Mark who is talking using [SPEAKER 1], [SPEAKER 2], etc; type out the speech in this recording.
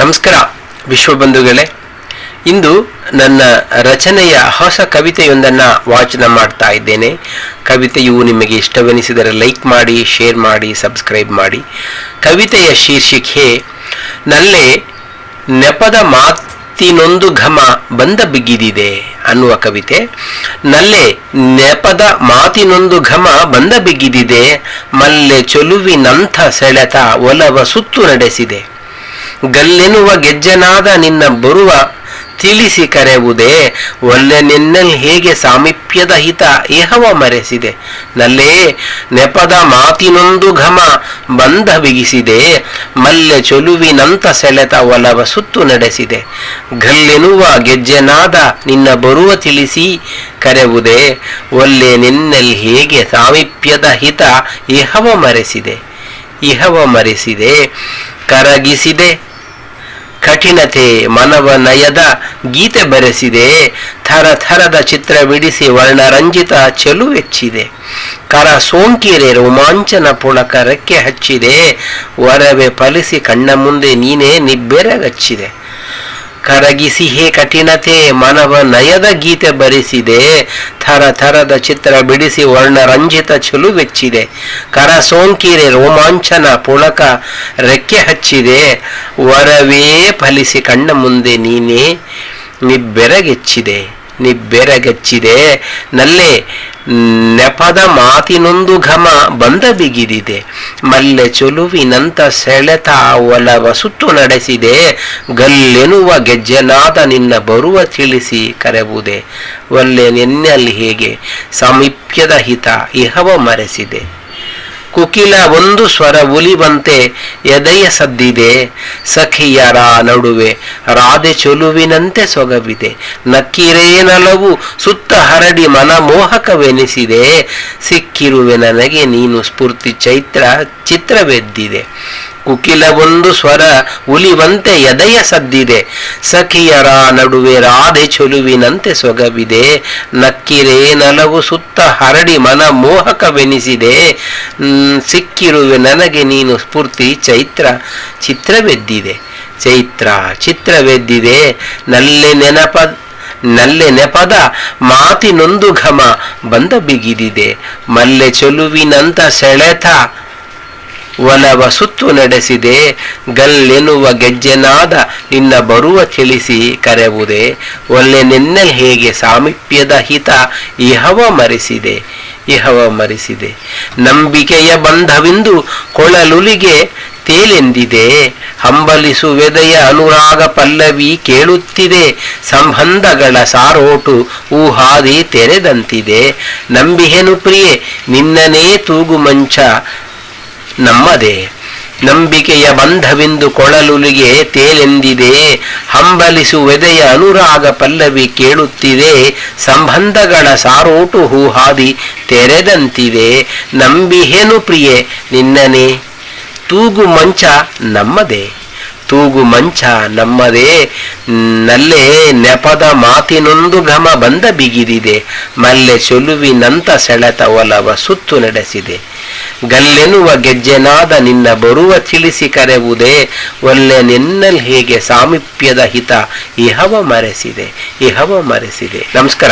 [SPEAKER 1] ನಮಸ್ಕಾರ ವಿಶ್ವಬಂಧುಗಳೇ ಇಂದು ನನ್ನ ರಚನೆಯ ಹೊಸ ಕವಿತೆಯೊಂದನ್ನು ವಾಚನ ಮಾಡ್ತಾ ಇದ್ದೇನೆ. ಕವಿತೆಯು ನಿಮಗೆ ಇಷ್ಟವೆನಿಸಿದರೆ ಲೈಕ್ ಮಾಡಿ, ಶೇರ್ ಮಾಡಿ, ಸಬ್ಸ್ಕ್ರೈಬ್ ಮಾಡಿ. ಕವಿತೆಯ ಶೀರ್ಷಿಕೆ, ನಲ್ಲೇ ನೆಪದ ಮಾತಿನೊಂದು ಘಮ ಬಂದ ಬಿಗಿದಿದೆ ಅನ್ನುವ ಕವಿತೆ. ನಲ್ಲೇ ನೆಪದ ಮಾತಿನೊಂದು ಘಮ ಬಂದ ಬಿಗಿದಿದೆ, ಮಲ್ಲೆ ಚೊಲುವಿನಂಥ ಸೆಳೆತ ಒಲವ ಸುತ್ತು ನಡೆಸಿದೆ. ಗಲ್ಲೆನ್ನುವ ಗೆಜ್ಜನಾದ ನಿನ್ನ ಬರುವ ತಿಳಿಸಿ ಕರೆವುದೇ. ಒಲ್ಲೆ ನಿನ್ನಲ್ಲಿ ಹೇಗೆ ಸಾಮೀಪ್ಯದ ಹಿತ ಏಹವ ಮರೆಸಿದೆ. ನಲ್ಲೇ ನೆಪದ ಮಾತಿನೊಂದು ಘಮ ಬಂಧ ಬಿಗಿಸಿದೆ ಮಲ್ಲೆ ಚೊಲುವಿನಂತ ಸೆಳೆತ ಒಲವ ಸುತ್ತು ನಡೆಸಿದೆ. ಗಲ್ಲೆನ್ನುವ ಗೆಜ್ಜೆನಾದ ನಿನ್ನ ಬರುವ ತಿಳಿಸಿ ಕರೆವುದೇ. ಒಲ್ಲೆ ನಿನ್ನಲ್ಲಿ ಹೇಗೆ ಸಾಮೀಪ್ಯದ ಹಿತ ಏಹವ ಮರೆಸಿದೆ. ಇಹವ ಮರೆಸಿದೆ. ಕರಗಿಸಿದೆ. ಕಠಿಣತೆ ಮನವ ನಯದ ಗೀತೆ ಬರೆಸಿದೆ. ಥರ ಥರದ ಚಿತ್ರ ಬಿಡಿಸಿ ವರ್ಣರಂಜಿತ ಚೆಲುವೆಚ್ಚಿದೆ ಕರ ಸೋಂಕಿರೆ ರೋಮಾಂಚನ ಪುಳಕ ರೆಕ್ಕೆ ಹಚ್ಚಿದೆ. ವರವೆ ಫಲಿಸಿ ಕಣ್ಣ ಮುಂದೆ ನೀನೇ ನಿಬ್ಬೆರಗಚ್ಚಿದೆ. ಕರಗಿಸಿ, ಹೇ ಕಠಿಣತೆ, ಮನವ ನಯದ ಗೀತೆ ಬರಿಸಿದೆ. ಥರ ಥರದ ಚಿತ್ರ ಬಿಡಿಸಿ ವರ್ಣರಂಜಿತ ಚೆಲುವೆಚ್ಚಿದೆ ಕರ ಸೋಂಕಿರೆ ರೋಮಾಂಚನ ಪುಳಕ ರೆಕ್ಕೆ ಹಚ್ಚಿದೆ. ವರವೇ ಫಲಿಸಿ ಕಣ್ಣ ಮುಂದೆ ನೀನೇ ನಿಬ್ಬೆರಗೆಚ್ಚಿದೆ. ನಿಬ್ಬೆರಗೆಚ್ಚಿದೆ. ನಲ್ಲೇ ನೆಪದ ಮಾತಿನೊಂದು ಘಮ ಬಂದ ಬಿಗಿದಿದೆ. ಮಲ್ಲೆ ಚೊಲುವಿನಂತ ಸೆಳೆತ ಒಲವ ಸುತ್ತು ನಡೆಸಿದೆ. ಗಲ್ಲೆನುವ ಗೆಜ್ಜೆನಾದ ನಿನ್ನ ಬರುವ ತಿಳಿಸಿ ಕರೆವುದೇ. ಒಲ್ಲೆ ನಿನ್ನಲ್ಲಿ ಹೇಗೆ? ಸಾಮೀಪ್ಯದ ಹಿತ ಇಹವ ಮರೆಸಿದೆ. ಕುಕಿಲ ಒಂದು ಸ್ವರ ಉಲಿವಂತೆ ಎದೆಯ ಸದ್ದಿದೆ. ಸಖಿಯರ ನಡುವೆ ರಾಧೆ ಚೊಲುವಿನಂತೆ ಸೊಗವಿದೆ ನಕ್ಕಿರೇನಲವು ಸುತ್ತ ಹರಡಿ ಮನಮೋಹಕವೆನಿಸಿದೆ. ಸಿಕ್ಕಿರುವೆ ನನಗೆ ನೀನು ಸ್ಫೂರ್ತಿ ಚೈತ್ರ, ಚಿತ್ರವೆದ್ದಿದೆ. ಕುಕಿಲ ಒಂದು ಸ್ವರ ಉಲಿವಂತೆ ಎದೆಯ ಸದ್ದಿದೆ. ಸಖಿಯರ ನಡುವೆ ರಾಧೆ ಚೊಲುವಿನಂತೆ ಸೊಗವಿದೆ ನಕ್ಕಿರೇ ನಲವು ಸುತ್ತ ಹರಡಿ ಮನ ಮೋಹಕವೆನಿಸಿದೆ ಸಿಕ್ಕಿರುವೆ ನನಗೆ ನೀನು ಸ್ಫೂರ್ತಿ ಚೈತ್ರ, ಚಿತ್ರವೆದ್ದಿದೆ. ಚೈತ್ರ. ಚಿತ್ರವೆದ್ದಿದೆ. ನಲ್ಲೆ ನೆನಪ, ನಲ್ಲೆ ನೆಪದ ಮಾತಿನೊಂದು ಘಮ ಬಂದ ಬಿಗಿದಿದೆ. ಮಲ್ಲೆ ಚೊಲುವಿನಂತ ಸೆಳೆತ ಒಲವ ಸುತ್ತು ನಡೆಸಿದೆ. ಗಲ್ಲೆನ್ನುವ ಗೆಜ್ಜೆನಾದ ನಿನ್ನ ಬರುವ ತಿಳಿಸಿ ಕರೆವುದೇ. ಒಲ್ಲೆ ನಿನ್ನೆ ಹೇಗೆ ಸಾಮೀಪ್ಯದ ಹಿತ ಇಹವ ಮರೆಸಿದೆ. ಇಹವ ಮರೆಸಿದೆ. ನಂಬಿಕೆಯ ಬಂಧವಿಂದು ಕೊಳಲುಲಿಗೆ ತೇಲೆಂದಿದೆ. ಹಂಬಲಿಸುವೆದೆಯ ಅನುರಾಗ ಪಲ್ಲವಿ ಕೇಳುತ್ತಿದೆ, ಸಂಬಂಧಗಳ ಸಾರೋಟು ಊಹಾದಿ ತೆರೆದಂತಿದೆ. ನಂಬಿಹೆನು ಪ್ರಿಯೆ, ನಿನ್ನನೇ ತೂಗು ಮಂಚ ನಮ್ಮದೇ. ನಂಬಿಕೆಯ ಬಂಧವೆಂದು ಕೊಳಲುಲಿಗೆ ತೇಲೆಂದಿದೆ, ಹಂಬಲಿಸುವೆದೆಯ ಅನುರಾಗ ಪಲ್ಲವಿ ಕೇಳುತ್ತಿದೆ, ಸಂಬಂಧಗಳ ಸಾರೋಟು ಹೂಹಾದಿ ತೆರೆದಂತಿದೆ. ನಂಬಿಹೇನು ಪ್ರಿಯೆ, ನಿನ್ನನೆ ತೂಗು ಮಂಚ ನಮ್ಮದೇ, ತೂಗು ಮಂಚ ನಮ್ಮದೇ, ನಲ್ಲೇ ನೆಪದ ಮಾತಿನೊಂದು ಘಮ ಬಂದ ಬಿಗಿದಿದೆ, ಮಲ್ಲೆ ಚೊಲುವಿನಂತ ಸೆಳೆತ ಒಲವ ಸುತ್ತು ನಡೆಸಿದೆ. ಗಲ್ಲೆನ್ನುವ ಗೆಜ್ಜೆನಾದ ನಿನ್ನ ಬರುವ ತಿಳಿಸಿ ಕರೆವುದೇ, ಒಲ್ಲೆ ನಿನ್ನಲ್ ಹೇಗೆ ಸಾಮೀಪ್ಯದ ಹಿತ ಇಹವ ಮರೆಸಿದೆ ಇಹವ ಮರೆಸಿದೆ. ನಮಸ್ಕಾರ.